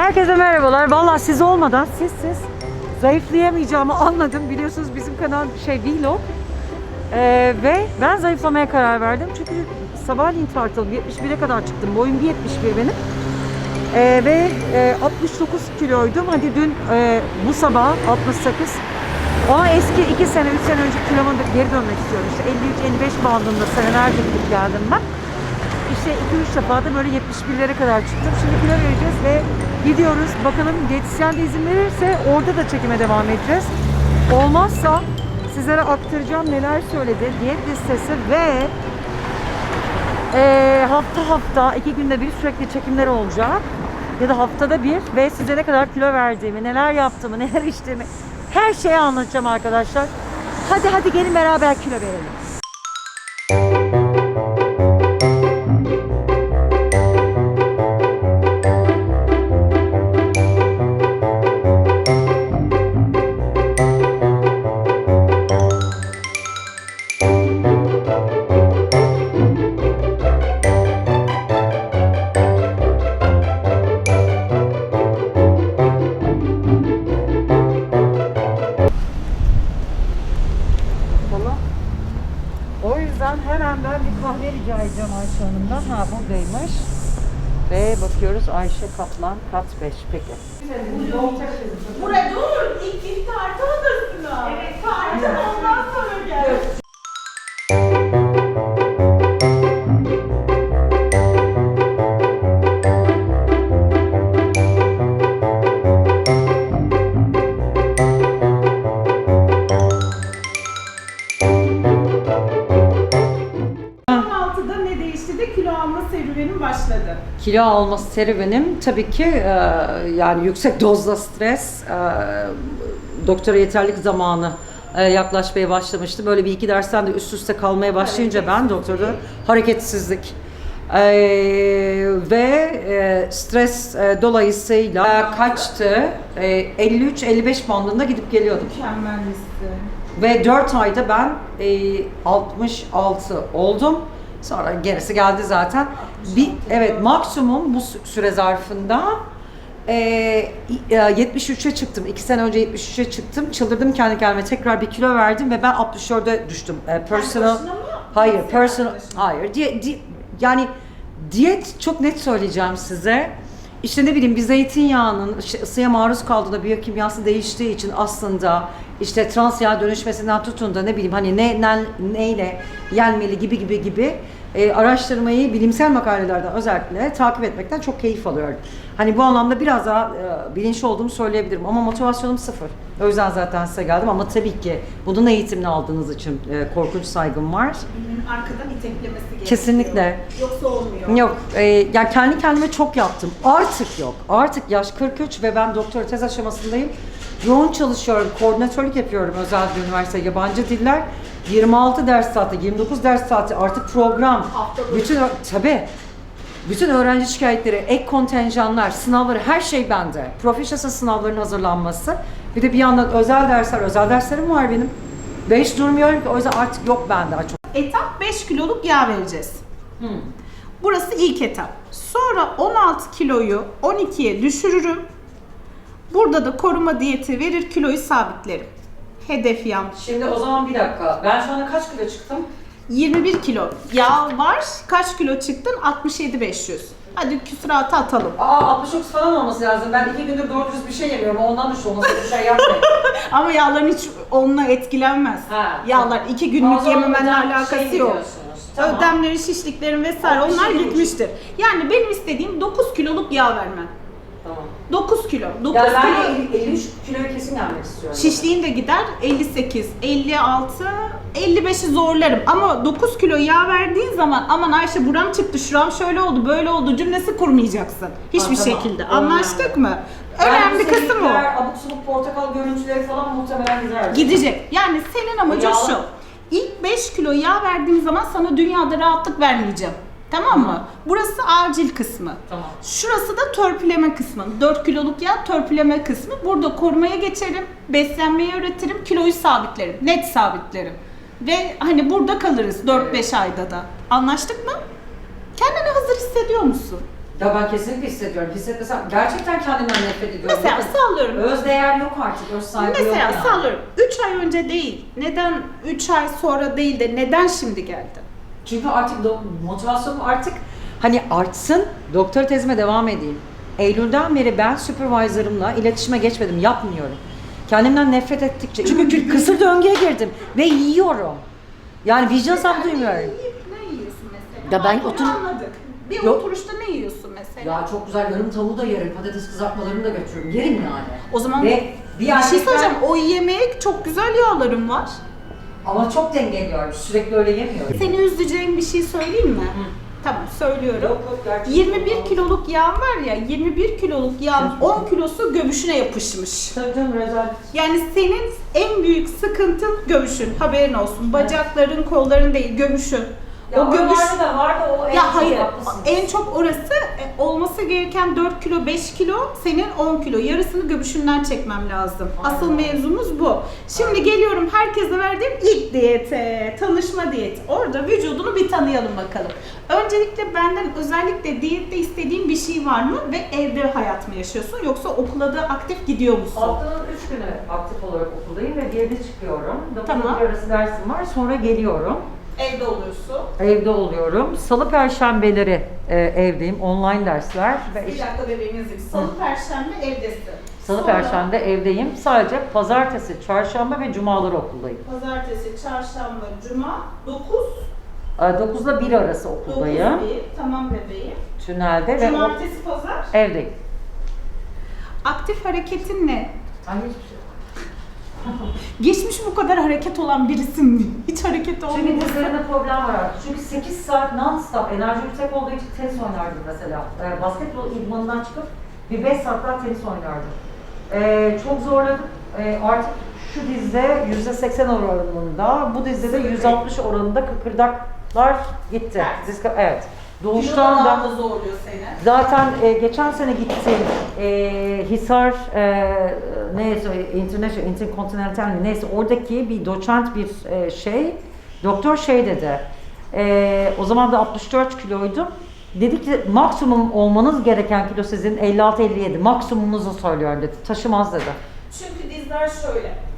Herkese merhabalar. Vallahi siz olmadan siz siz zayıflayamayacağımı anladım. Biliyorsunuz bizim kanal şey vlog. Ee, ve ben zayıflamaya karar verdim. Çünkü sabahleyin tartıldım. 71'e kadar çıktım. Boyum 1.71 benim. Ee, ve e, 69 kiloydum. Hadi dün e, bu sabah 68. Ama eski 2 sene 3 sene önce kiloma geri dönmek istiyorum. İşte 53-55 bandında senelerce gidip geldim ben. İşte 2-3 defa da böyle 71'lere kadar çıktım. Şimdi kilo vereceğiz ve gidiyoruz. Bakalım diyetisyen de izin verirse orada da çekime devam edeceğiz. Olmazsa sizlere aktaracağım neler söyledi. Diyet listesi ve eee, hafta hafta iki günde bir sürekli çekimler olacak. Ya da haftada bir ve size ne kadar kilo verdiğimi, neler yaptığımı, neler içtiğimi her şeyi anlatacağım arkadaşlar. Hadi hadi gelin beraber kilo verelim. O yüzden hemen ben bir kahve rica edeceğim Ayşe Hanım'dan. Ha buradaymış. Ve bakıyoruz Ayşe Kaplan kat 5. Peki. Buraya dur. İlk ilk tartı odasına. Evet. Tartın ondan sonra gel. Kilo alması serüvenim tabii ki e, yani yüksek dozda stres, e, doktora yeterlik zamanı e, yaklaşmaya başlamıştı. Böyle bir iki dersten de üst üste kalmaya başlayınca ben doktorda hareketsizlik e, ve e, stres e, dolayısıyla kaçtı? E, 53-55 bandında gidip geliyordum. Mükemmelmişsin. Ve 4 ayda ben e, 66 oldum. Sonra gerisi geldi zaten. Bir evet maksimum bu sü- süre zarfında e, i- e, 73'e çıktım. 2 sene önce 73'e çıktım. Çıldırdım kendi kendime. Tekrar bir kilo verdim ve ben 64'e düştüm. E, personal? Hayır, personal hayır. Diye, di- yani diyet çok net söyleyeceğim size. İşte ne bileyim bir zeytinyağının işte ısıya maruz kaldığında biyokimyası değiştiği için aslında işte trans yağ dönüşmesinden tutun da ne bileyim hani ne, ne neyle yenmeli gibi gibi gibi e, araştırmayı bilimsel makalelerden özellikle takip etmekten çok keyif alıyorum. Hani bu anlamda biraz daha e, bilinçli olduğumu söyleyebilirim ama motivasyonum sıfır. O yüzden zaten size geldim ama tabii ki bunun eğitimini aldığınız için e, korkunç saygım var. Arkadan iteklemesi gerekiyor. Kesinlikle. Yoksa olmuyor. Yok, e, yani kendi kendime çok yaptım. Artık yok. Artık yaş 43 ve ben doktora tez aşamasındayım. Yoğun çalışıyorum, koordinatörlük yapıyorum özel bir üniversite yabancı diller. 26 ders saati, 29 ders saati artık program. Hafta. Bütün tabii. Bütün öğrenci şikayetleri, ek kontenjanlar, sınavları her şey bende. Professional sınavların hazırlanması. Bir de bir yandan özel dersler, özel derslerim var benim. Ben hiç durmuyorum ki o yüzden artık yok bende. Çok... Etap 5 kiloluk yağ vereceğiz. Burası ilk etap. Sonra 16 kiloyu 12'ye düşürürüm. Burada da koruma diyeti verir, kiloyu sabitlerim. Hedef yağ. Şimdi o zaman bir dakika. Ben şu anda kaç kilo çıktım? 21 kilo yağ var. Kaç kilo çıktın? 67 500. Hadi küsuratı atalım. Aa 69 falan olması lazım. Ben iki gündür doğru dürüst bir şey yemiyorum. Ondan düştü olması bir şey yapmayın. Ama yağların hiç onunla etkilenmez. Ha, Yağlar iki günlük yememenle alakası şey yok. Ödemleri, şişliklerin vesaire Altmış onlar yedi gitmiştir. Yani benim istediğim 9 kiloluk yağ vermen. Tamam. 9 kilo. 9 Yani ben kilo. de 53 kiloya kesin gelmek istiyorum. Şişliğin de gider 58, 56, 55'i zorlarım. Ama 9 kilo yağ verdiğin zaman aman Ayşe buram çıktı, şuram şöyle oldu, böyle oldu cümlesi kurmayacaksın. Hiçbir Ha, tamam. şekilde. Anlaştık mı? Yani Önemli bu kısım o. Abuk subuk portakal görüntüleri falan muhtemelen gider. Gidecek. Yani senin amacın yağlı- şu. İlk 5 kilo yağ verdiğim zaman sana dünyada rahatlık vermeyeceğim. Tamam mı? Burası acil kısmı. Tamam. Şurası da törpüleme kısmı. 4 kiloluk yağ törpüleme kısmı. Burada korumaya geçerim, beslenmeyi öğretirim, kiloyu sabitlerim, net sabitlerim. Ve hani burada kalırız 4-5 ayda da. Anlaştık mı? Kendini hazır hissediyor musun? Ya ben kesinlikle hissediyorum. Hissetmesem gerçekten kendimden nefret ediyorum. Mesela Bakın, sallıyorum. Öz değer yok artık. Öz saygı yok Mesela yani. sallıyorum. 3 ay önce değil. Neden 3 ay sonra değil de neden şimdi geldi? Çünkü artık motivasyonum artık hani artsın, doktor tezime devam edeyim. Eylül'den beri ben supervisor'ımla iletişime geçmedim, yapmıyorum. Kendimden nefret ettikçe. Çünkü kısır döngüye girdim ve yiyorum. Yani vicdan azabı duymuyorum. Ne yiyorsun mesela? Ya ben Onu otur- anladık. Bir Yok. oturuşta ne yiyorsun mesela? Ya çok güzel yarım tavuğu da yerim, patates kızartmalarını da götürürüm. Yerim yani. O zaman Ve bir, bir şey erkekten- söyleyeceğim. O yemeğe çok güzel yağlarım var. Ama çok dengeliyorum. Sürekli öyle yemiyorum. Seni üzeceğim bir şey söyleyeyim mi? Tamam söylüyorum. Yok, yok, gerçekten 21 olmaz. kiloluk yağın var ya, 21 kiloluk yağın 10 kilosu göbüşüne yapışmış. Tabii canım rezalet. Yani senin en büyük sıkıntın göbüşün. Haberin olsun. Bacakların, kolların değil, göbüşün. Ya o göbüş da var da o en ya hayır. haklısınız. En çok orası e, olması gereken 4 kilo, 5 kilo, senin 10 kilo. Yarısını göbüşünden çekmem lazım. Aynen. Asıl mevzumuz bu. Şimdi geliyorum herkese verdiğim ilk diyete, tanışma diyeti. Orada vücudunu bir tanıyalım bakalım. Öncelikle benden özellikle diyette istediğin bir şey var mı ve evde hayat mı yaşıyorsun yoksa okula da aktif gidiyor musun? Haftanın 3 günü aktif olarak okuldayım ve bir de çıkıyorum. Tamam. Tamam. arası dersim var. Sonra geliyorum. Evde oluyorsun. Evde oluyorum. Salı perşembeleri e, evdeyim. Online dersler. Ve Bir dakika bebeğimiz Salı, perşembe evdesin. salı Sonra perşembe evdeyim. Sadece pazartesi, çarşamba ve cumaları okuldayım. Pazartesi, çarşamba, cuma 9 9 ile 1 arası 9 okuldayım. bir. Tamam bebeğim. Tünelde ve o- Cumartesi, pazar. evdeyim. Aktif hareketin ne? Ay hiçbir şey. Geçmiş bu kadar hareket olan birisin mi? Hiç hareket Çünkü olmadı. dizlerinde problem var artık. Çünkü 8 saat non-stop enerji yüksek olduğu için tenis oynardım mesela. Ee, basketbol idmanından çıkıp bir 5 saat daha tenis oynardım. Ee, çok zorladım. Ee, artık şu dizde %80 oranında, bu dizde de %60 oranında kıkırdaklar gitti. Evet. Diz, evet. Doğuştan da da zorluyor seni. Zaten e, geçen sene gittim e, Hisar e, neyse International Intercontinental mi neyse oradaki bir doçent bir e, şey doktor şey dedi e, o zaman da 64 kiloydum dedi ki maksimum olmanız gereken kilo sizin 56-57 maksimumunuzu söylüyorum dedi taşımaz dedi. Çünkü dizler şöyle.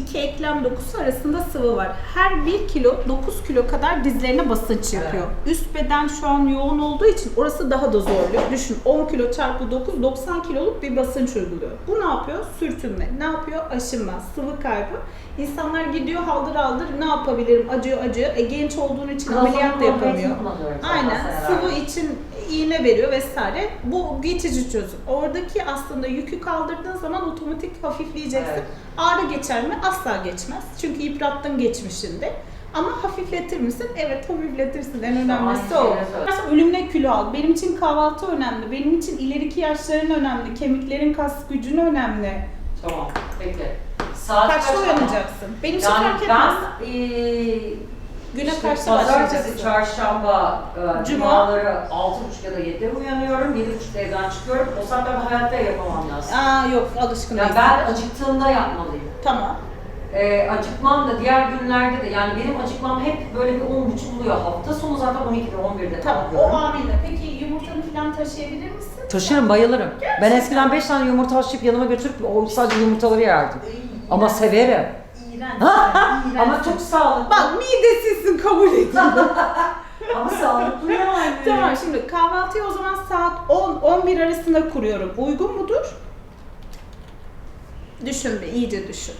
İki eklem dokusu arasında sıvı var. Her 1 kilo 9 kilo kadar dizlerine basınç yapıyor. Üst beden şu an yoğun olduğu için orası daha da zorluyor. Düşün 10 kilo çarpı 9 90 kiloluk bir basınç uyguluyor. Bu ne yapıyor? Sürtünme. Ne yapıyor? Aşınma, sıvı kaybı. İnsanlar gidiyor haldır haldır ne yapabilirim acıyor acıyor. E, genç olduğun için ameliyat da yapamıyor. Aynen. Sıvı için iğne veriyor vesaire. Bu geçici çözüm. Oradaki aslında yükü kaldırdığın zaman otomatik hafifleyeceksin. Evet. Ağrı geçer mi? Asla geçmez. Çünkü yıprattın geçmişinde. Ama hafifletir misin? Evet hafifletirsin. En önemlisi o. Mesela ölümüne kilo al. Benim için kahvaltı önemli. Benim için ileriki yaşların önemli. Kemiklerin kas gücün önemli. Tamam peki. Saat Kaçta kaç uyanacaksın? Benim için Yani fark etmez. ben eee Güne işte kaçta pazartesi, çarşamba, e, Cuma. cumaları 6.30 ya da 7'de uyanıyorum. 7.30'da evden çıkıyorum. O saatlerde hayatta yapamam lazım. Aa yok alışkın Yani ben acıktığımda yapmalıyım. Tamam. E, acıkmam da diğer günlerde de yani benim acıkmam hep böyle bir 10.30 buluyor. Hafta sonu zaten 12'de 11'de Tamam. O amenna. Peki yumurtanı falan taşıyabilir misin? Taşırım, bayılırım. Ben eskiden 5 tane yumurta haşlayıp yanıma götürüp o sadece yumurtaları yerdim. Ama severim. İğrenç. Ama çok sağlıklı. Bak midesizsin kabul ediyorum. Ama sağlıklı yani. tamam şimdi kahvaltıyı o zaman saat 10-11 arasında kuruyorum. Uygun mudur? Düşün bir iyice düşün.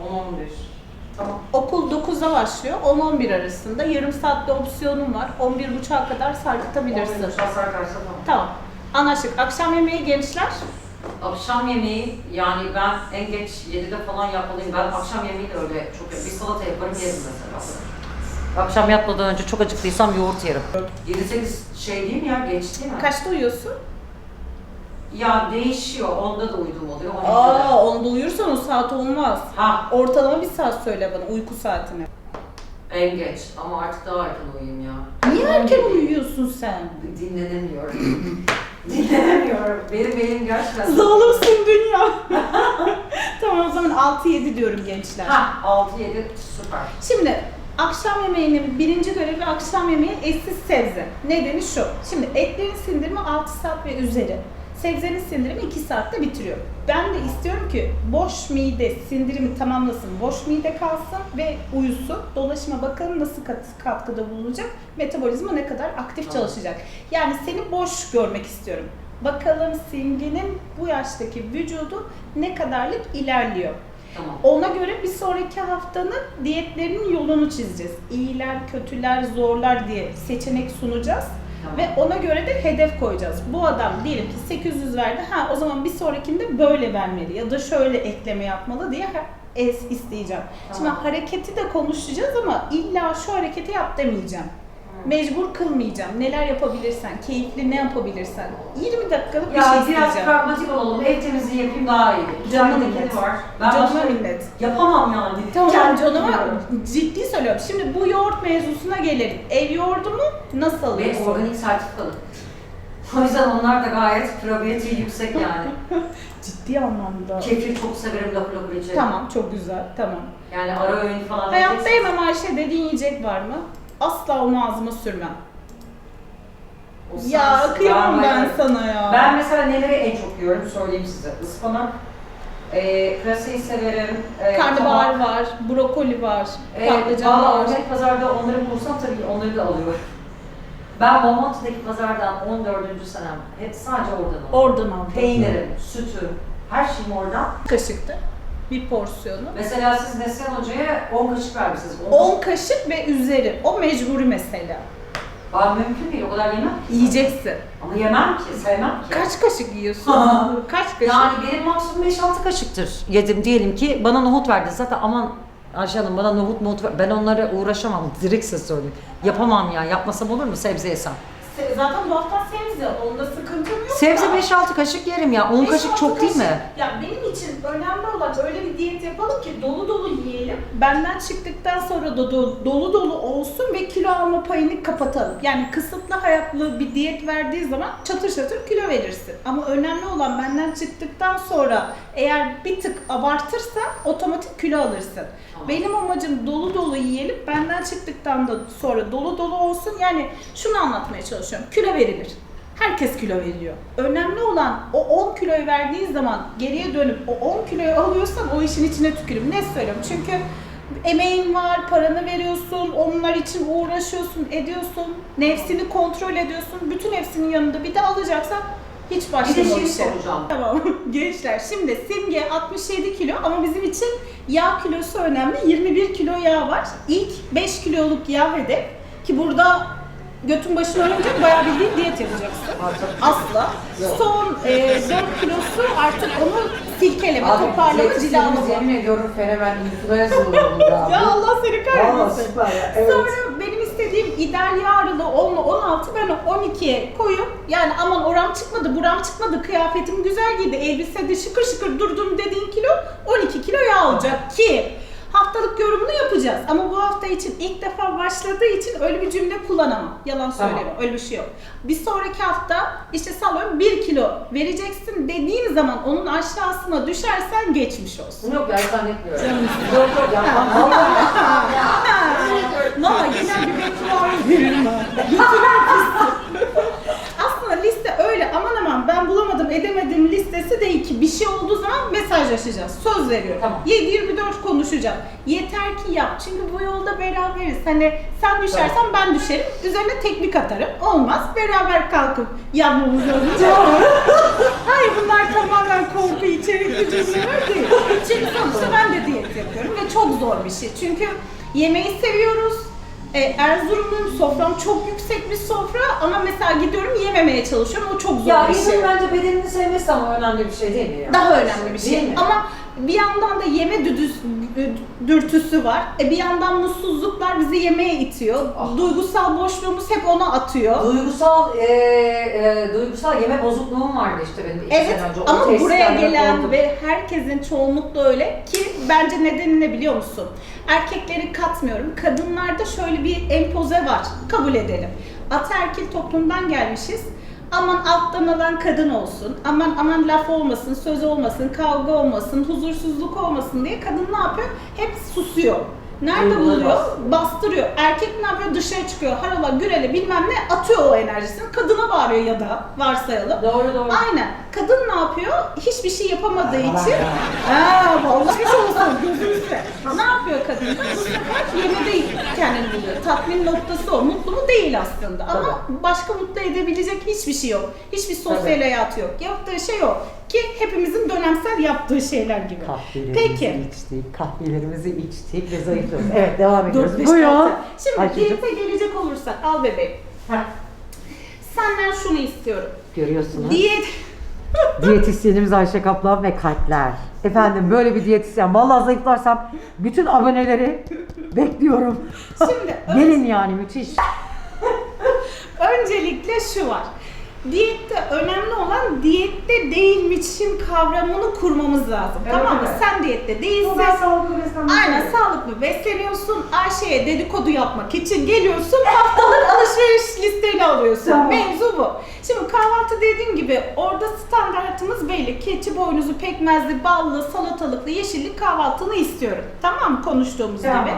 10-11. Tamam. Okul 9'da başlıyor. 10-11 arasında yarım saatte opsiyonum var. 11.30'a kadar sarkıtabilirsin. 11 saat karşı tamam. Tamam. Anlaştık. Akşam yemeği gençler. Akşam yemeği yani ben en geç 7'de falan yapmalıyım. Ben akşam yemeği de öyle çok bir salata yaparım yerim mesela. Akşam yatmadan önce çok acıktıysam yoğurt yerim. 7-8 şey değil mi ya geç değil mi? Kaçta uyuyorsun? Ya değişiyor. Onda da uyduğum oluyor. 12'de. Aa, onda uyursan o saat olmaz. Ha Ortalama bir saat söyle bana uyku saatini. en geç ama artık daha erken uyuyayım ya. Niye 11 erken uyuyorsun sen? Dinlenemiyorum. Dinlenemiyorum. Benim benim gerçekten... Zalimsin dünya. tamam o zaman 6-7 diyorum gençler. Ha 6-7 süper. Şimdi Akşam yemeğinin birinci görevi akşam yemeği etsiz sebze. Nedeni şu. Şimdi etlerin sindirimi 6 saat ve üzeri. Sebzenin sindirimi 2 saatte bitiriyor. Ben de istiyorum ki boş mide sindirimi tamamlasın, boş mide kalsın ve uyusun. Dolaşıma bakalım nasıl kat- katkıda bulunacak, metabolizma ne kadar aktif çalışacak. Yani seni boş görmek istiyorum. Bakalım Simge'nin bu yaştaki vücudu ne kadarlık ilerliyor. Tamam. Ona göre bir sonraki haftanın diyetlerinin yolunu çizeceğiz. İyiler, kötüler, zorlar diye seçenek sunacağız. Tamam. Ve ona göre de hedef koyacağız. Bu adam diyelim ki 800 verdi. Ha o zaman bir sonrakinde böyle vermeli ya da şöyle ekleme yapmalı diye es isteyeceğim. Şimdi Tamam. hareketi de konuşacağız ama illa şu hareketi yap demeyeceğim. Mecbur kılmayacağım. Neler yapabilirsen, keyifli ne yapabilirsen. 20 dakikalık bir şey Ya biraz isteyeceğim. pragmatik olalım. Ev temizliği yapayım daha iyi. Minnet. kedi var. Ben Canıma başka- minnet. Yapamam yani. Tamam Kendim canıma yapıyorum. ciddi söylüyorum. Şimdi bu yoğurt mevzusuna gelelim. Ev yoğurdu mu nasıl Ve alıyorsun? organik sertifikalı. O yüzden onlar da gayet probiyeti yüksek yani. Ciddi anlamda. Kefir çok severim lafı içerim. Tamam çok güzel tamam. Yani ara öğün falan Hayatta yemem Ayşe dediğin yiyecek var mı? Asla onu ağzıma sürmem. O Ya sensin. kıyamam ben bayılırım. sana ya. Ben mesela neleri en çok yiyorum söyleyeyim size. Ispanak, e, pırasayı severim. E, Karnabahar var, brokoli var, E, patlıcan valla var. organik pazarda onları bulursam tabii ki onları da alıyorum. Ben Bomonti'deki pazardan 14. senem hep sadece oradan alıyorum. Oradan aldım. Peynirim, sütüm, her şeyim oradan. Kaşıktı. Bir porsiyonu. Mesela siz Neslihan Hoca'ya 10 kaşık vermişsiniz. 10 kaşık ve üzeri. O mecburi mesela. Ben mümkün değil, o kadar yemem ki. Yiyeceksin. Ama yemem ki, sevmem ki. Kaç kaşık yiyorsun? Kaç kaşık? Yani benim maksimum 5-6 kaşıktır yedim diyelim ki bana nohut verdi. Zaten aman Ayşe Hanım bana nohut nohut ver. Ben onlara uğraşamam. Direkt size söyleyeyim. Yapamam ya. Yapmasam olur mu sebze yesem? Se- Zaten bu hafta sebze. Onda sıkıntım yok Sebze da. 5-6 kaşık yerim ya. 10 Beş, kaşık altı çok değil mi? Ya benim için önemli olan öyle bir diyet yapalım ki dolu dolu yiyelim. Benden çıktıktan sonra da do- dolu dolu olsun ve kilo alma payını kapatalım. Yani kısıtlı hayatlı bir diyet verdiği zaman çatır çatır kilo verirsin. Ama önemli olan benden çıktıktan sonra eğer bir tık abartırsan otomatik kilo alırsın. Benim amacım dolu dolu yiyelim. Benden çıktıktan da sonra dolu dolu olsun. Yani şunu anlatmaya çalışıyorum. Kilo verilir. Herkes kilo veriyor. Önemli olan o 10 kiloyu verdiği zaman geriye dönüp o 10 kiloyu alıyorsan o işin içine tükürüm. Ne söylüyorum? Çünkü emeğin var, paranı veriyorsun, onlar için uğraşıyorsun, ediyorsun, nefsini kontrol ediyorsun. Bütün hepsinin yanında bir de alacaksan hiç Bir de o şey işe. soracağım. Tamam gençler şimdi Simge 67 kilo ama bizim için yağ kilosu önemli. 21 kilo yağ var. İlk 5 kiloluk yağ hedef ki burada götün başına ölünce bayağı bildiğin diyet yapacaksın. Asla. Son e, 4 kilosu artık onu silkeleme, toparlama, cilalama. Yemin ediyorum fenomen influencer oldum ya. Ya Allah seni Valla kahretsin. süper ya. Evet. Sonra benim istediğim ideal yağ aralığı 10 ile 16 ben o 12'ye koyup yani aman oram çıkmadı buram çıkmadı kıyafetim güzel giydi elbisede şıkır şıkır durdum dediğin kilo 12 kilo yağ olacak ki haftalık yorumunu yapacağız ama bu hafta için ilk defa başladığı için öyle bir cümle kullanamam. Yalan Tamam. söyleme öyle bir şey yok. Bir sonraki hafta işte sallıyorum 1 kilo vereceksin dediğim zaman onun aşağısına düşersen geçmiş olsun. Yok ya zannetmiyorum. Yok yok yapmam. Valla genel bir beddua veririm ben. Götüren pislik. Aslında liste öyle ben bulamadım edemedim listesi değil ki bir şey olduğu zaman mesajlaşacağız. Söz veriyorum. Tamam. 7-24 konuşacağım. Yeter ki yap. Çünkü bu yolda beraberiz. Hani sen düşersen ben düşerim. Üzerine teknik atarım. Olmaz. Beraber kalkıp yanmamız lazım. Hayır bunlar tamamen korku içerikli cümleler değil. Çünkü sonuçta ben de diyet yapıyorum ve çok zor bir şey. Çünkü yemeği seviyoruz. E, Erzurum'un sofram çok yüksek bir sofra ama mesela gidiyorum yememeye çalışıyorum. O çok zor Ya bir şey. insanın bence bedenini sevmesi ama önemli bir şey değil mi ya? Daha önemli bir şey. Değil mi? Ama bir yandan da yeme düdüs, dürtüsü var. E bir yandan mutsuzluklar bizi yemeğe itiyor. Ah. Duygusal boşluğumuz hep ona atıyor. Duygusal, e, e, duygusal yeme bozukluğum vardı işte benim iki Evet sene önce. O ama buraya gelen raportum. ve herkesin çoğunlukla öyle ki bence nedeni ne biliyor musun? Erkekleri katmıyorum. Kadınlarda şöyle bir empoze var. Kabul edelim. Ataerkil toplumdan gelmişiz. Aman alttan alan kadın olsun, aman aman laf olmasın, söz olmasın, kavga olmasın, huzursuzluk olmasın diye kadın ne yapıyor? Hep susuyor. Nerede Duyguları buluyor? bastırıyor. Bastırıyor. Erkek ne yapıyor? Dışarı çıkıyor. Harala, gürele bilmem ne atıyor o enerjisini. Kadına bağırıyor ya da varsayalım. Doğru doğru. Aynen. Kadın ne yapıyor? Hiçbir şey yapamadığı için. Ha, vallahi hiç olsun gözümüzde. Ne yapıyor kadın? Bu sefer yemede kendini buluyor. Tatmin noktası o. Mutlu mu değil aslında. Ama başka mutlu edebilecek hiçbir şey yok. Hiçbir sosyal Tabii. hayatı yok. Yaptığı şey o. Ki hepimizin dönemsel yaptığı şeyler gibi. Kahvelerimizi Peki. içtik, kahvelerimizi içtik ve zayıflıyoruz. Evet devam ediyoruz. Dur, beş Buyurun. dakika. Şimdi Ayşe'cim. diyete gelecek olursak al bebeğim. Heh, Senden şunu istiyorum. Görüyorsunuz. Diyet Diyetisyenimiz Ayşe Kaplan ve kalpler. Efendim böyle bir diyetisyen. Vallahi zayıflarsam bütün aboneleri bekliyorum. Şimdi Gelin yani müthiş. Öncelikle şu var. Diyette önemli olan diyette değilmişim kavramını kurmamız lazım. Evet, tamam mı? evet. Sen diyette değilsin. sağlıklı beslenmek Aynen sağlıklı besleniyorsun. Ayşe'ye dedikodu yapmak için geliyorsun. Haftalık alışveriş listeni alıyorsun. Tamam. Mevzu bu. Şimdi kahvaltı dediğim gibi orada standartımız belli. Keçi boynuzu, pekmezli, ballı, salatalıklı, yeşillik kahvaltını istiyorum. Tamam mı? Konuştuğumuz Tamam. gibi.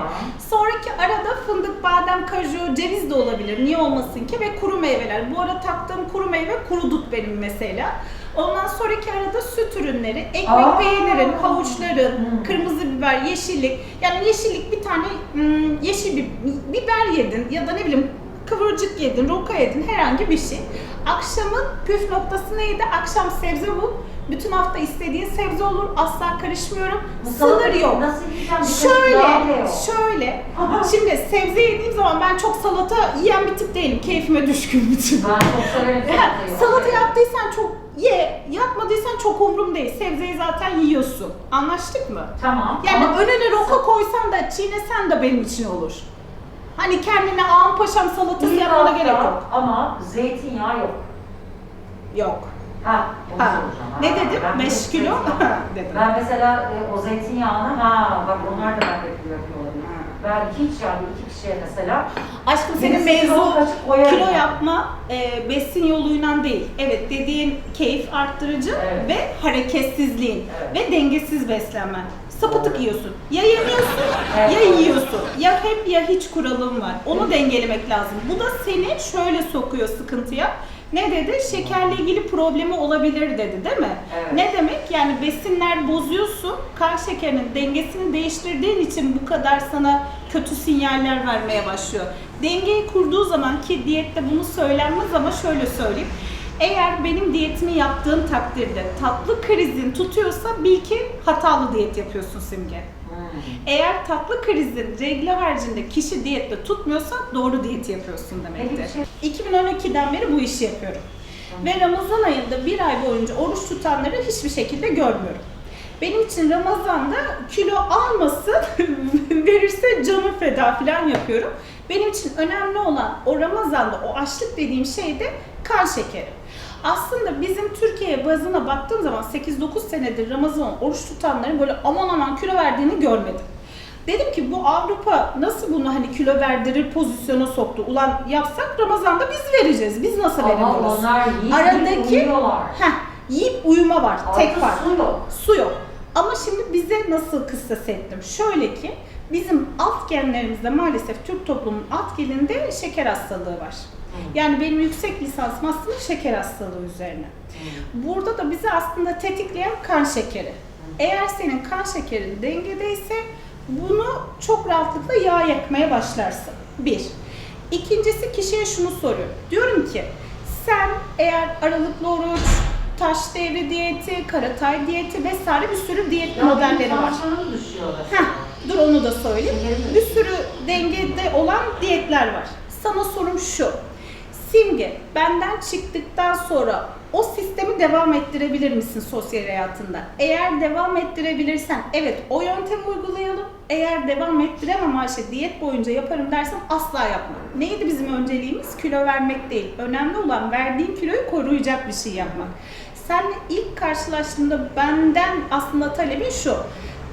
Sonraki arada fındık, badem, kaju, ceviz de olabilir. Niye olmasın ki? Ve kuru meyveler. Bu ara taktığım kuru meyve kuru dut benim mesela. Ondan sonraki arada süt ürünleri, ekmek Aa. peynirin, havuçların, Hmm. kırmızı biber, yeşillik. Yani yeşillik bir tane hmm, yeşil bir biber yedin ya da ne bileyim kıvırcık yedin, roka yedin herhangi bir şey. Akşamın püf noktası neydi? Akşam sebze bul. Bütün hafta istediğin sebze olur. Asla karışmıyorum. Sınır yok. Nasıl yiyeceğim? Şöyle, şöyle. Şimdi sebze yediğim zaman ben çok salata yiyen bir tip değilim. Keyfime düşkün bir tip. Ben çok severim salata yaptıysan çok ye, yapmadıysan çok umrum değil. Sebzeyi zaten yiyorsun. Anlaştık mı? Tamam. Yani Ama- önüne roka koysan da çiğnesen de benim için olur. Hani kendine ağam paşam salatası yapmana gerek yok. Ama zeytinyağı yok. Yok. Ha, onu Ha. soracağım. Ne dedim? ben 5 de kilo zeytinyağı- dedim. Ben mesela e, o zeytinyağını ha bak onlar da bende yapıyor olabilir. Ben hiç yani iki kişiye mesela Aşkım senin Birisi mevzu koyarım kilo yani. yapma e, besin yoluyla değil. Evet dediğin keyif arttırıcı Evet. ve hareketsizliğin Evet. ve dengesiz beslenmen. Sapıtık Doğru. yiyorsun. Ya yemiyorsun Evet, ya yiyorsun. Ya hep ya hiç kuralım var. Onu dengelemek lazım. Bu da seni şöyle sokuyor sıkıntıya. Ne dedi? Şekerle ilgili problemi olabilir dedi değil mi? Evet. Ne demek? Yani besinler bozuyorsun. Kan şekerinin dengesini değiştirdiğin için bu kadar sana kötü sinyaller vermeye başlıyor. Dengeyi kurduğu zaman ki diyette bunu söylenmez ama şöyle söyleyeyim. Eğer benim diyetimi yaptığın takdirde tatlı krizin tutuyorsa bil ki hatalı diyet yapıyorsun Simge. Eğer tatlı krizin regle haricinde kişi diyette tutmuyorsa doğru diyeti yapıyorsun demektir. Peki 2012'den beri bu işi yapıyorum. Ve Ramazan ayında bir ay boyunca oruç tutanları hiçbir şekilde görmüyorum. Benim için Ramazan'da kilo almasın, verirse canı feda falan yapıyorum. Benim için önemli olan o Ramazan'da o açlık dediğim şey de kan şekeri. Aslında bizim Türkiye bazına baktığım zaman 8-9 senedir Ramazan oruç tutanların böyle aman aman kilo verdiğini görmedim. Dedim ki bu Avrupa nasıl bunu hani kilo verdirir pozisyona soktu? Ulan yapsak Ramazan'da biz vereceğiz. Biz nasıl Ama onlar yiyip Aradaki- uyuyorlar. Heh, yiyip uyuma var. Tek Altı fark. su yok. Su yok. Ama şimdi bize nasıl kıssas ettim? Şöyle ki bizim alt genlerimizde maalesef Türk toplumunun alt geninde şeker hastalığı var. Yani benim yüksek lisansım aslında şeker hastalığı üzerine. Burada da bizi aslında tetikleyen kan şekeri. Eğer senin kan şekerin dengedeyse bunu çok rahatlıkla yağ yakmaya başlarsın. Bir. İkincisi kişiye şunu soruyorum. Diyorum ki sen eğer aralıklı oruç, taş devri diyeti, karatay diyeti vesaire bir sürü diyet modelleri var. Heh, dur onu da söyleyeyim. Bir sürü dengede olan diyetler var. Sana sorum şu. Simge, benden çıktıktan sonra o sistemi devam ettirebilir misin sosyal hayatında? Eğer devam ettirebilirsen evet o yöntemi uygulayalım. Eğer devam ettiremem Ayşe diyet boyunca yaparım dersen asla yapma. Neydi bizim önceliğimiz? Kilo vermek değil. Önemli olan verdiğin kiloyu koruyacak bir şey yapmak. Seninle ilk karşılaştığımda benden aslında talebin şu.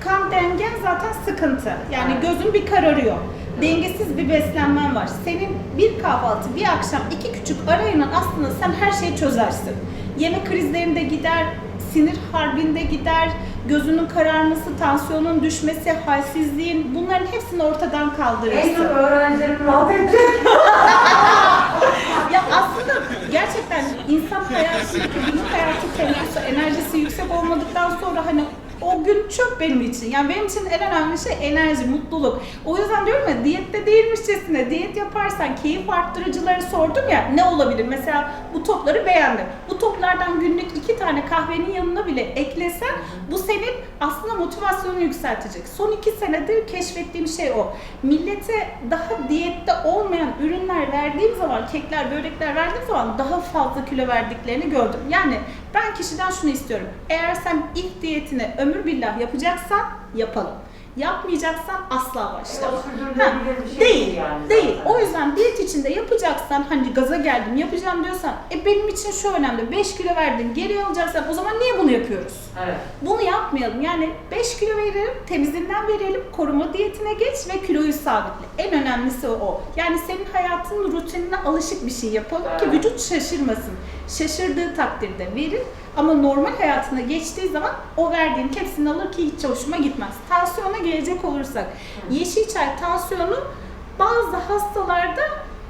Kan dengen zaten sıkıntı. Yani gözün bir kararıyor. Dengesiz bir beslenmen var. Senin bir kahvaltı, bir akşam, iki küçük arayla aslında sen her şeyi çözersin. Yeme krizlerinde gider, sinir harbinde gider, gözünün kararması, tansiyonun düşmesi, halsizliğin bunların hepsini ortadan En çok kaldırırsın. öğrencilerim rahat edecek. Ya aslında gerçekten insan hayatındaki günlük hayatı temposu, enerjisi yüksek olmadıktan sonra hani o gün çöp benim için. Yani benim için en önemli şey enerji, mutluluk. O yüzden diyorum ya diyette değilmişçesine diyet yaparsan keyif arttırıcıları sordum ya ne olabilir? Mesela bu topları beğendim. Bu toplardan günlük iki tane kahvenin yanına bile eklesen bu senin aslında motivasyonunu yükseltecek. Son iki senedir keşfettiğim şey o. Millete daha diyette olmayan ürünler verdiğim zaman, kekler, börekler verdiğim zaman daha fazla kilo verdiklerini gördüm. Yani ben kişiden şunu istiyorum. Eğer sen ilk diyetini ömür billah yapacaksan yapalım. Yapmayacaksan asla başlama. Şey Değil, değil yani değil. zaten. O yüzden diyet içinde yapacaksan hani gaza geldim yapacağım diyorsan e benim için şu önemli 5 kilo verdin geri alacaksan o zaman niye bunu yapıyoruz? Evet. Bunu yapmayalım. Yani 5 kilo verelim, temizinden verelim, koruma diyetine geç ve kiloyu sabitle. En önemlisi o. Yani senin hayatının rutinine alışık bir şey yapalım ki Evet. vücut şaşırmasın. Şaşırdığı takdirde verin ama normal hayatına geçtiği zaman o verdiğin hepsini alır ki hiç hoşuma gitmez. Tansiyona gelecek olursak, yeşil çay tansiyonu bazı hastalarda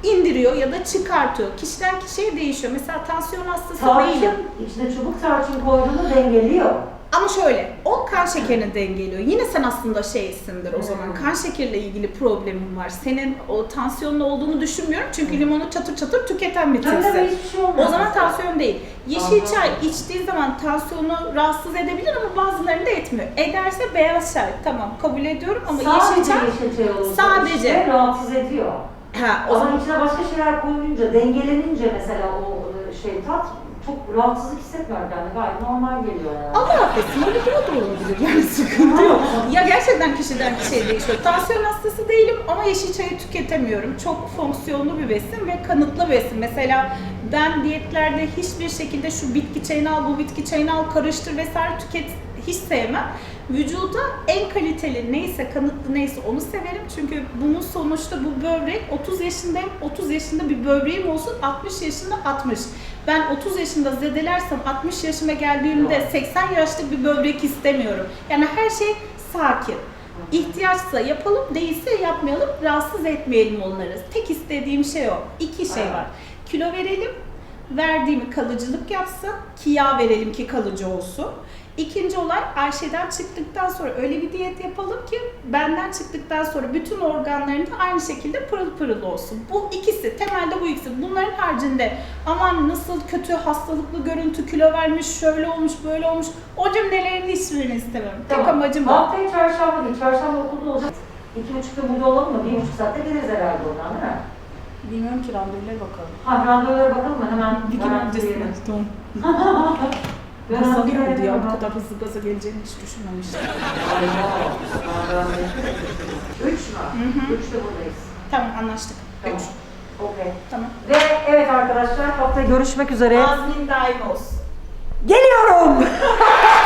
indiriyor ya da çıkartıyor. Kişiden kişiye değişiyor. Mesela tansiyon hastası değilim. Tarçın, içine çubuk tarçın koyduğunu dengeliyor. Ama şöyle, o kan şekerini dengeliyor. Yine sen aslında şeysindir o zaman. Kan şekeriyle ilgili problemin var. Senin o tansiyonun olduğunu düşünmüyorum. Çünkü limonu çatır çatır tüketen bir tipsin. hiçbir şey olmaz. O zaman tansiyon değil. Yeşil Anladım. çay içtiği zaman tansiyonu rahatsız edebilir ama bazılarını da etmiyor. Ederse beyaz çay tamam kabul ediyorum ama Sadece yeşil çay yeşil çay olursa Sadece. işte rahatsız ediyor. ha, o Ama zaman içine başka şeyler koyunca, dengelenince mesela o e, şey tat çok rahatsızlık hissetmiyorum yani gayet normal geliyor yani. Allah affetsin öyle de o da olabilir yani sıkıntı yok. Ya gerçekten kişiden kişiye değişiyor. Tansiyon hastası değilim ama yeşil çayı tüketemiyorum. Çok fonksiyonlu bir besin ve kanıtlı besin. Mesela ben diyetlerde hiçbir şekilde şu bitki çayını al, bu bitki çayını al, karıştır vesaire tüket hiç sevmem. Vücuda en kaliteli neyse, kanıtlı neyse onu severim. Çünkü bunun sonuçta bu böbrek 30 yaşındayım, 30 yaşında bir böbreğim olsun, 60 yaşında 60. Ben 30 yaşında zedelersem 60 yaşıma geldiğimde 80 yaşlık bir böbrek istemiyorum. Yani her şey sakin. İhtiyaçsa yapalım, değilse yapmayalım, rahatsız etmeyelim onları. Tek istediğim şey o. İki şey var. Kilo verelim, verdiğimi kalıcılık yapsın, ki yağ verelim ki kalıcı olsun. İkinci olay Ayşe'den çıktıktan sonra öyle bir diyet yapalım ki benden çıktıktan sonra bütün organlarında aynı şekilde pırıl pırıl olsun. Bu ikisi, temelde bu ikisi. Bunların haricinde aman nasıl kötü hastalıklı görüntü, kilo vermiş, şöyle olmuş, böyle olmuş. O cümlelerin hiçbirini istemem. Tek amacım o. Haftaya çarşamba değil, çarşamba okulda olacak. İki buçukta burada olalım mı? Bir buçuk saatte geliriz herhalde oradan değil mi? Bilmiyorum ki randevulara bakalım. Ha randevulara bakalım mı? Hemen Bir gün. Tamam. Randevu geldi ya. Bu kadar hızlı gaza geleceğini hiç düşünmemiştim. Üç mü? Üçte buradayız. Tamam anlaştık. Tamam. Üç. Okey. Tamam. Ve evet arkadaşlar haftaya Görüşmek üzere. Azmin daim olsun. Geliyorum.